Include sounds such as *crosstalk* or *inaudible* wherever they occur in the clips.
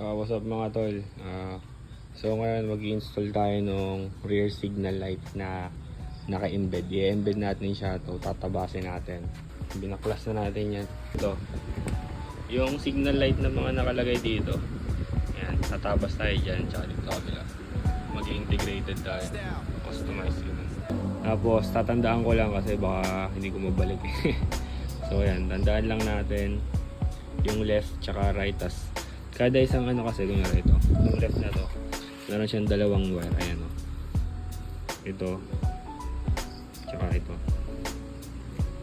Uh, what's up mga tol? Ah, so ngayon mag-install tayo ng rear signal light na naka-embed. I-embed natin siya to tatabasin natin. Binaklas na natin yan. Ito. Yung signal light na mga nakalagay dito. Yan, tatabas tayo dyan. Tsaka dito sa kabila. Mag-integrated tayo. Customize yun. Tapos tatandaan ko lang kasi baka hindi ko mabalik. *laughs* so yan, tandaan lang natin yung left tsaka right tas kada isang ano kasi kunyari ito yung left na to meron siyang dalawang wire. Ayan o ito tsaka ito.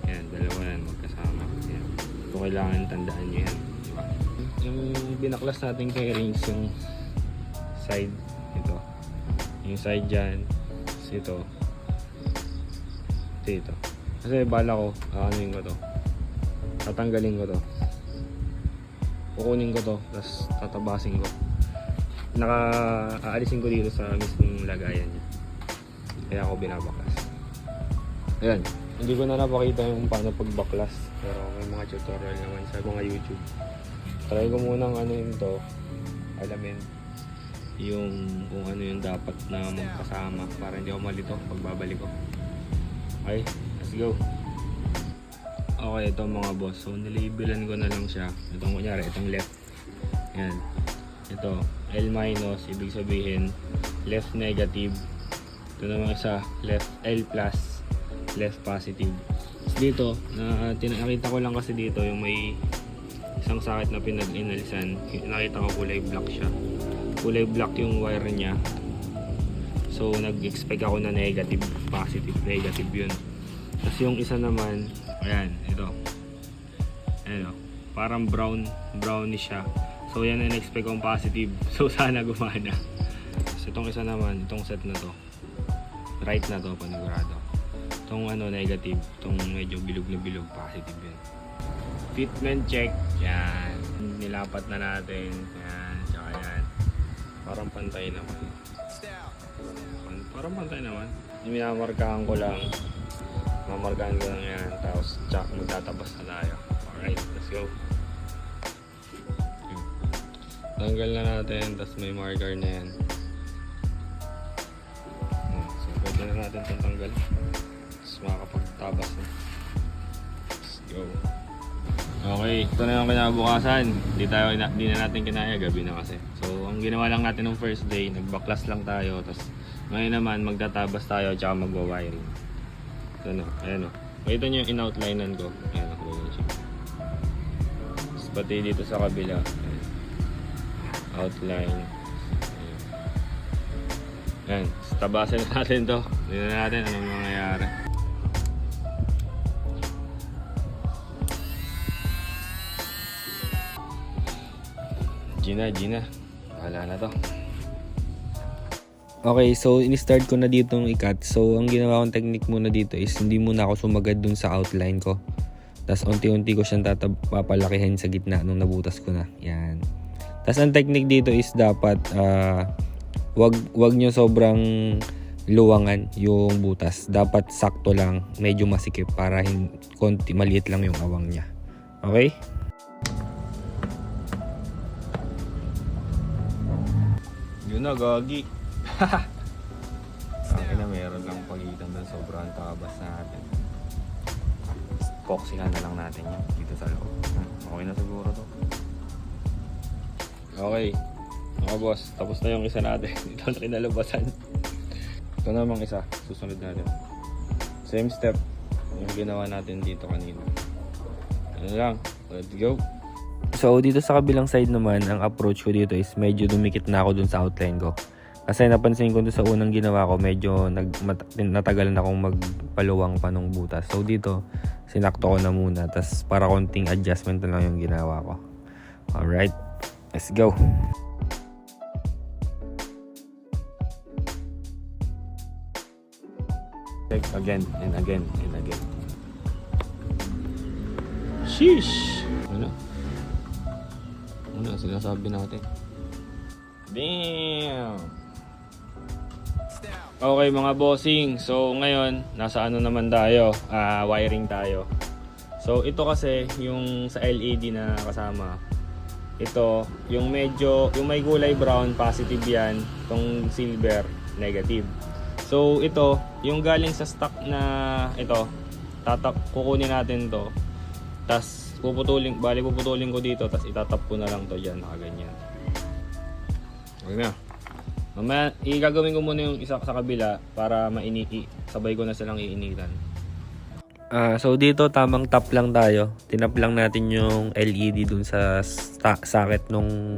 Ayan dalawa yan magkasama. Ayan. ito kailangan tandaan nyo yan. Diba? yung binaklas natin kay rings yung side ito. Yung side dyan tapos ito. Ito ito. Kasi bala ko aanuin ko to. Tatanggalin ko to kukunin ko to tapos tatabasin ko. Naka aalisin ko dito sa mismong lagayan niya. Kaya ako binabaklas. Ayan hindi ko na napakita yung paano pagbaklas pero may mga tutorial naman sa mga youtube. Try ko munang ano yun to alamin yung kung ano yung dapat na magkasama para hindi ako malito pagbabalik ko. Okay let's go Okay, ito mga boss. So, nilabelan ko na lang siya. Itong kunyari, itong left. Yan. Ito, L minus, ibig sabihin, left negative. Ito naman isa, left L plus, left positive. Tapos dito, na, tinakita ko lang kasi dito yung may isang sakit na pinag-inalisan. Nakita ko kulay black siya. Kulay black yung wire niya. So, nag-expect ako na negative, positive, negative yun. Tapos yung isa naman, ayan, ito. Ayan o, parang brown, brownish siya. So yan ang expect kong positive. *laughs* So sana gumana. Tapos itong isa naman, itong set na to. Right na to, panigurado. Itong ano, negative. Itong medyo bilog na bilog, positive yun. Fitment check. Yan. Nilapat na natin. Yan, tsaka yan. Parang pantay naman. Parang pantay naman. Minamarkahan ko lang mamargaan ko lang yan. Tapos tsak magtatabas na tayo. Alright let's go. Tanggal na natin tapos may marker na yan. So pwede na natin itong tanggal. Tapos makakapagtabas na. Let's go. Okay ito na yung kinabukasan. Di, tayo, di na natin kinaya gabi na kasi. So ang ginawa lang natin ng first day nagbaklas lang tayo. Tapos ngayon naman magtatabas tayo tsaka magwa-wiring ano, ayan o. Makita nyo yung in-outlinean ko. Ayan o, ganyan siya. Tapos pati dito sa kabila. Ayan. Outline. Ayan. Ayan. Na natin to. Tingnan natin anong mangyayari. Gina, Gina. Wala na to. Okay, so in-start ko na dito ng ikat. So, ang ginawa kong technique muna dito is hindi muna ako sumagad dun sa outline ko. Tapos, unti-unti ko siyang tatab- papalakihin sa gitna nung nabutas ko na. Yan. Tapos, ang technique dito is dapat ah, wag, wag nyo sobrang luwangan yung butas. Dapat sakto lang, medyo masikip para hin- konti, maliit lang yung awang niya. Okay? Yun na, gagi. Ang ina, meron lang pagitan doon sobrang tabas natin. Koksihan na lang natin yan dito sa loob. Okay na siguro to. Okay. Mga boss, tapos na yung isa natin. *laughs* Ito na kinalabasan. Ito namang isa. Susunod natin. Same step. Yung ginawa natin dito kanina. Ano lang. Let's go. So, dito sa kabilang side naman, ang approach ko dito is medyo dumikit na ako dun sa outline ko. Kasi napansin ko sa unang ginawa ko, medyo nag, mat, natagalan akong magpaluwang pa nung butas. So, dito, sinakto ko na muna. Tapos, para konting adjustment na lang yung ginawa ko. Alright, let's go. Check again and again and again. Sheesh! Ano? Ano sinasabi natin? Damn! Okay mga bossing, so ngayon nasa ano naman tayo, ah, wiring tayo. So ito kasi yung sa LED na kasama, ito, yung medyo, yung may kulay brown, positive yan. Itong silver, negative. So, ito, yung galing sa stock na ito, tatak, kukunin natin to. Tapos, puputulin, bali puputulin ko dito, tapos itatap ko na lang to dyan, nakaganyan. Okay na. Mamaya, igagawin ko muna yung isa sa kabila para maini i- sabay ko na silang iinitan. Ah, so dito tamang tap lang tayo. Tinap lang natin yung LED dun sa socket nung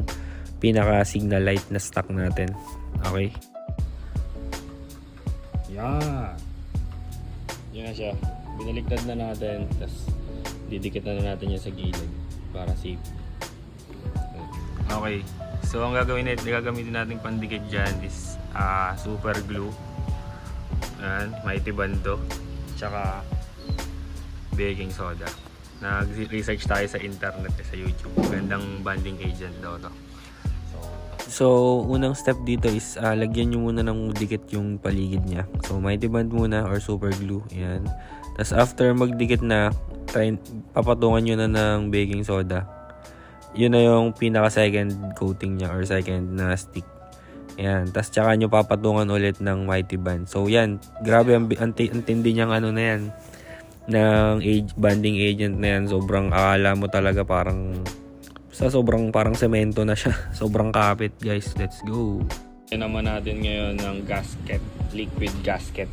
pinaka signal light na stock natin. Okay. Yan. Yan na siya. Binaligtad na natin. Tapos didikit na natin yan sa gilid para safe. Okay. So ang gagawin natin, gagamitin natin pandikit dyan is ah, super glue. Ayan, mighty bando. Tsaka baking soda. Nag-research tayo sa internet eh, sa YouTube. Gandang banding agent daw to. So, unang step dito is ah, lagyan nyo muna ng dikit yung paligid niya. So mighty band muna or super glue. Yan. Tapos after magdikit na, try, papatungan nyo na ng baking soda. Yun na yung pinaka second coating niya or second na stick. Yan. Tapos tsaka nyo papatungan ulit ng mighty band. So yan. Grabe ang, ang, ang tindi niyang ano na yan ng age banding agent na yan sobrang akala mo talaga parang sa sobrang parang semento na siya *laughs* sobrang kapit guys let's go yan naman natin ngayon ng gasket liquid gasket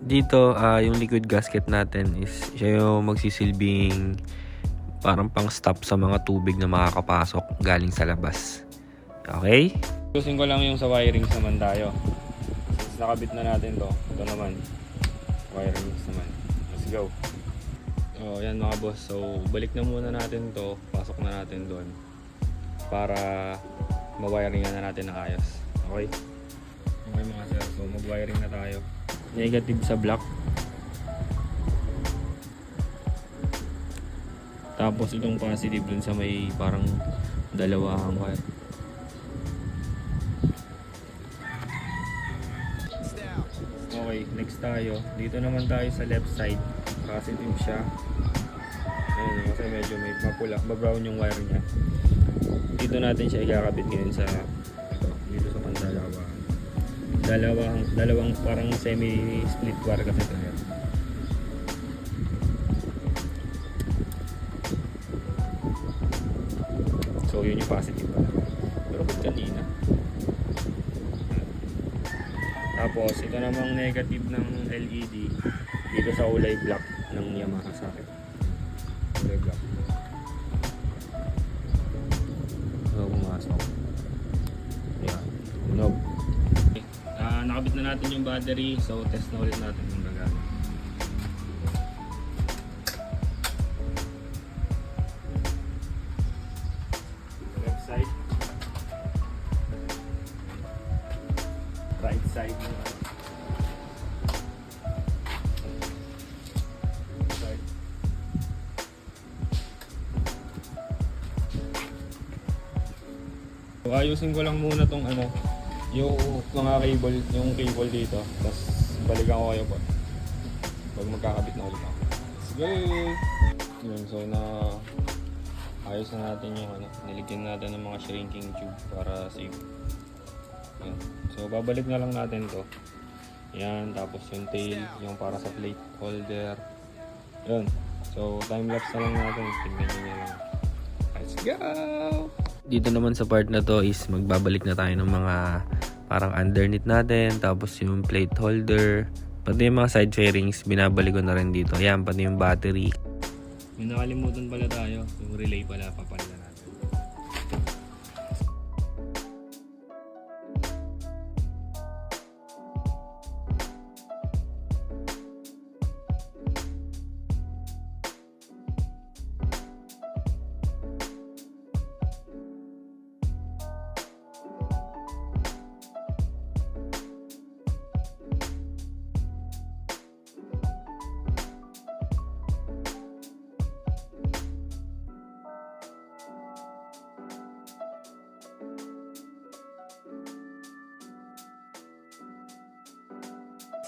dito ah, yung liquid gasket natin is siya yung magsisilbing parang pang stop sa mga tubig na makakapasok galing sa labas okay Tusin ko lang yung sa wirings naman tayo Since nakabit na natin to ito naman wirings naman Let's go. Oh, yan mga boss. So, balik na muna natin to. Pasok na natin doon. Para ma-wiring na natin ng ayos. Okay? Okay mga sir. So, mag-wiring na tayo. Negative sa block. Tapos itong positive dun sa may parang dalawang wire. Okay, next tayo. Dito naman tayo sa left side. Positive siya. Ayun, kasi medyo may mapula, ma-brown yung wire niya. Dito natin siya ikakabit ngayon sa ito, dito sa pandalawa. Dalawang, dalawang parang semi-split wire kasi ito So yun yung positive pala. Pero ba't kanina? Tapos, ito namang negative ng LED dito sa ulay black ng Yamaha sa akin. Ulay black. So, pumasok. Yan. Tunog. Okay. Ah, nakabit na natin yung battery. So, test na ulit natin kung gagana. Ayusin ko lang muna tong ano, yung mga cable, yung cable dito. Tapos balikan ko kayo po. Pag magkakabit na ulit ako. Let's go! Yun, so na ayos na natin yung ano, niligyan natin ng mga shrinking tube para safe. Yan. So, babalik na lang natin to. Yan, tapos yung tail, yung para sa plate holder. Yun. So, time-lapse na lang natin. Tingnan nyo na lang. Let's go! Dito naman sa part na to is magbabalik na tayo ng mga parang underneath natin, tapos yung plate holder, pati yung mga side fairings, binabalik ko na rin dito. Yan, pati yung battery. May nakalimutan pala tayo. Yung relay pala, papalitan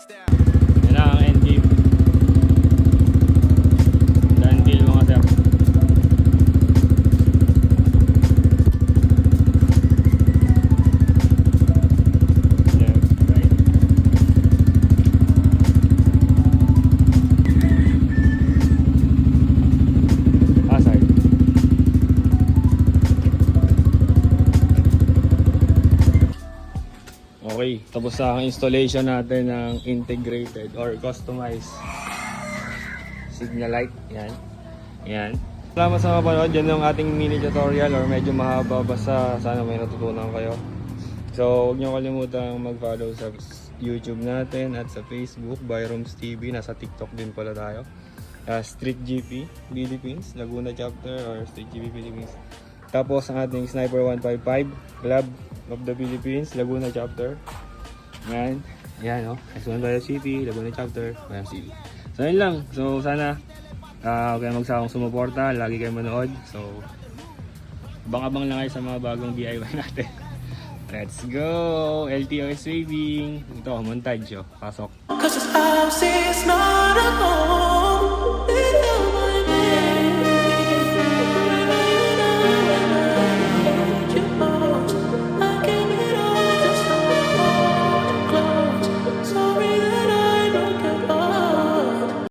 natin. Yan na ang endgame. Done deal mga sir. Okay, tapos sa installation natin ng integrated or customized signal light. Yan. Yan. Salamat sa mapanood. Yan yung ating mini tutorial or medyo mahaba basta sana may natutunan kayo. So, huwag niyo kalimutan mag-follow sa YouTube natin at sa Facebook, Byroms TV. Nasa TikTok din pala tayo. Uh, Street GP Philippines, Laguna chapter or Street GP Philippines. Tapos ang ating Sniper 155 Club of the Philippines, Laguna chapter. Yan. Yan, oh. S1 Bayo City, Laguna chapter, Bayo City. So, yun lang. So, sana uh, huwag kayong magsawang sumuporta. Lagi kayong manood. So, abang-abang lang kayo sa mga bagong DIY *laughs* natin. Let's go! LTO is waving. Ito, montage, oh. Pasok. Cause this house is not a home.